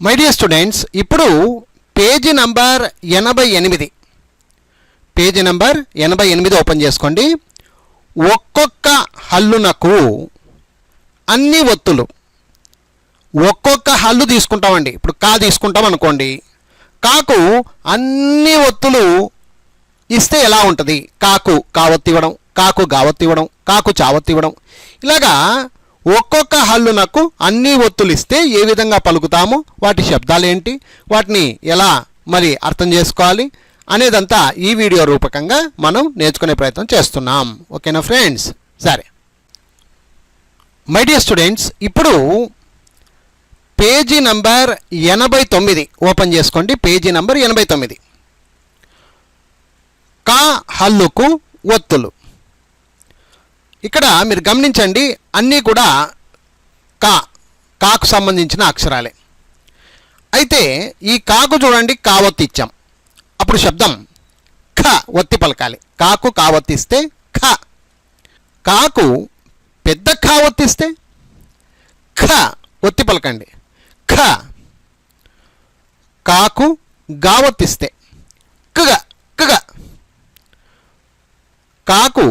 My dear students ఇప్పుడు page number ఎనభై ఎనిమిది. పేజీ నంబర్ ఎనభై ఎనిమిది ఓపెన్ చేసుకోండి. ఒక్కొక్క హల్లునకు అన్ని ఒత్తులు. ఒక్కొక్క హల్లు తీసుకుంటామండి. ఇప్పుడు కా తీసుకుంటాం అనుకోండి. కాకు అన్ని ఒత్తులు ఇస్తే ఎలా ఉంటుంది? కాకు కావత్తి ఇవ్వడం కాకు గావత్తి ఇవ్వడం కాకు చావత్తి ఇవ్వడం ఇలాగా ఒక్కొక్క హల్లునకు అన్ని ఒత్తులు ఇస్తే ఏ విధంగా పలుకుతాము వాటి శబ్దాలు ఏంటి వాటిని ఎలా మరి అర్థం చేసుకోవాలి అనేదంతా ఈ వీడియో రూపకంగా మనం నేర్చుకునే ప్రయత్నం చేస్తున్నాం. ఓకేనా ఫ్రెండ్స్? సరే. మై డియర్ స్టూడెంట్స్ ఇప్పుడు పేజీ నంబర్ ఎనభై తొమ్మిది. ఓపెన్ చేసుకోండి. పేజీ నంబర్ ఎనభై తొమ్మిది. కా హల్లుకు ఒత్తులు. ఇక్కడ మీరు గమనించండి అన్నీ కూడా కా కాకు సంబంధించిన అక్షరాలే. అయితే ఈ కాకు చూడండి కావత్తి ఇచ్చాం. అప్పుడు శబ్దం ఖ ఒత్తి పలకాలి. కాకు కావత్తిస్తే ఖ. కాకు పెద్ద ఖ ఒత్తిస్తే ఖ ఒత్తి పలకండి. ఖ. కాకు గావత్తిస్తే కగ కగ కాకు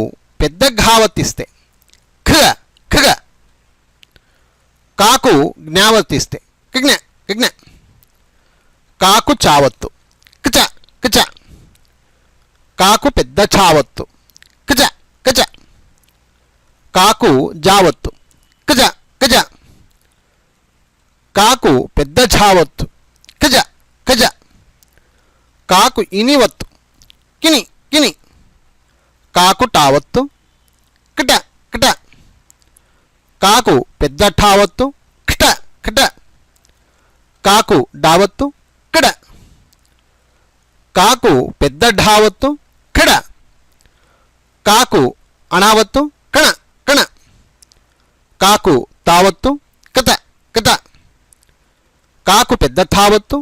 పెద్ద ఘావత్తిస్తే ఖగ ఖగ కాకు జ్ఞావర్తిస్తే కిజ్ఞ కిజ్ఞ కాకు చావత్తు. కచ కచ కాకు పెద్ద చావత్తు. కచ కచ కాకు జావత్తు. కజ కజ కాకు పెద్ద చావత్తు. కజ కజ కాకు ఇనివత్తు. కిని కిని. కాకు టావత్తు. కిట కిట. కాకు పెద్ద ఠావత్తు కిట కిట. కాకు డావత్తు కిడ. కాకు పెద్ద ఢావత్తు కిడ. కాకు అణావత్తు కణ కణ. కాకు తావత్తు కథ కథ కాకు పెద్ద థావత్తు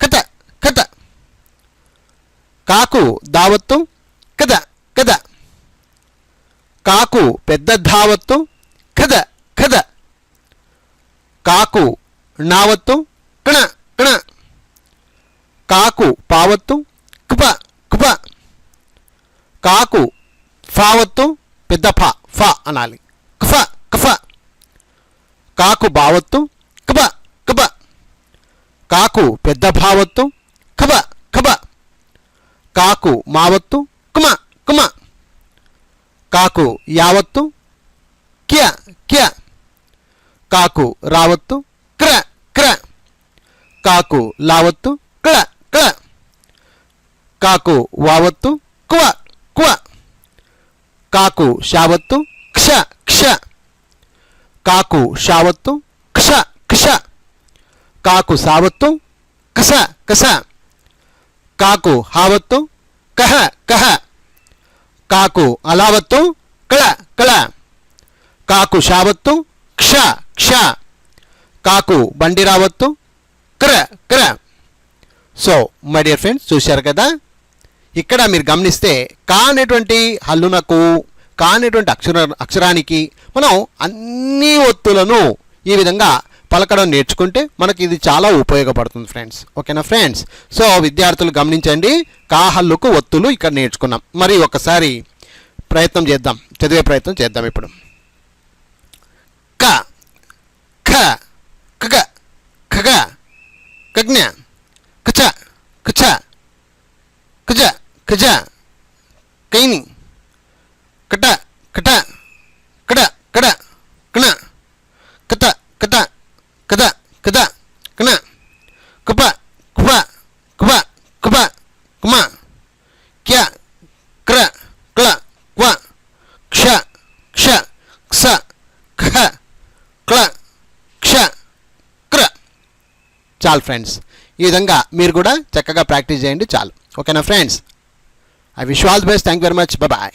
కథ కథ కాకు దావత్తు కథ కథ కాకు పెద్ద ధావత్తు ఖద కద. కాకు నావత్తు కణ కణ. కాకు పావత్తు కుప కుప. కాకు ఫావత్తు పెద్ద ఫ ఫ అనాలి. కఫ కఫ. కాకు బావత్తు కబ కబ కాకు పెద్ద భావత్తు కబ కబ కాకు మావత్తు కాకు యావత్తు? క్య క్య. కాకు రావత్తు? క్ర క్ర. కాకు లావత్తు? క్ల క్ల. కాకు వావత్తు? కువ కువ. కాకు శావత్తు? క్ష క్ష. కాకు శావత్తు? క్ష క్ష. కాకు సావత్తు? కస కస. కాకు హావత్తు? కహ కాకు అలావత్తు కళ కళ. కాకు శావత్తు క్ష క్ష. కాకు బండి రావత్తు క్ర క్ర. సో మై డియర్ ఫ్రెండ్స్ చూశారు కదా? ఇక్కడ మీరు గమనిస్తే కా అనేటువంటి హల్లునకు కా అనేటువంటి అక్షర అక్షరానికి మనం అన్ని ఒత్తులను ఈ విధంగా పలకడం నేర్చుకుంటే మనకి ఇది చాలా ఉపయోగపడుతుంది ఫ్రెండ్స్. ఓకేనా ఫ్రెండ్స్? సో విద్యార్థులు గమనించండి కాహల్లుకు ఒత్తులు ఇక్కడ నేర్చుకున్నాం. మరి ఒకసారి ప్రయత్నం చేద్దాం. చదివే ప్రయత్నం చేద్దాం ఇప్పుడు. క ఖ కగ ఖగ కజ్ఞ కచ కచ కజ కజ కైని కట కట కడ కడ కణ కత కత కద కద కణ కుప కుప కుప కుప మ క్య క్ర క్ల క్వ క్ష క్ష క్స ఖ క్ల క్ష క్ర చాలు ఫ్రెండ్స్ ఈ విధంగా మీరు కూడా చక్కగా ప్రాక్టీస్ చేయండి చాలు. ఓకేనా friends I wish all the best thank very much bye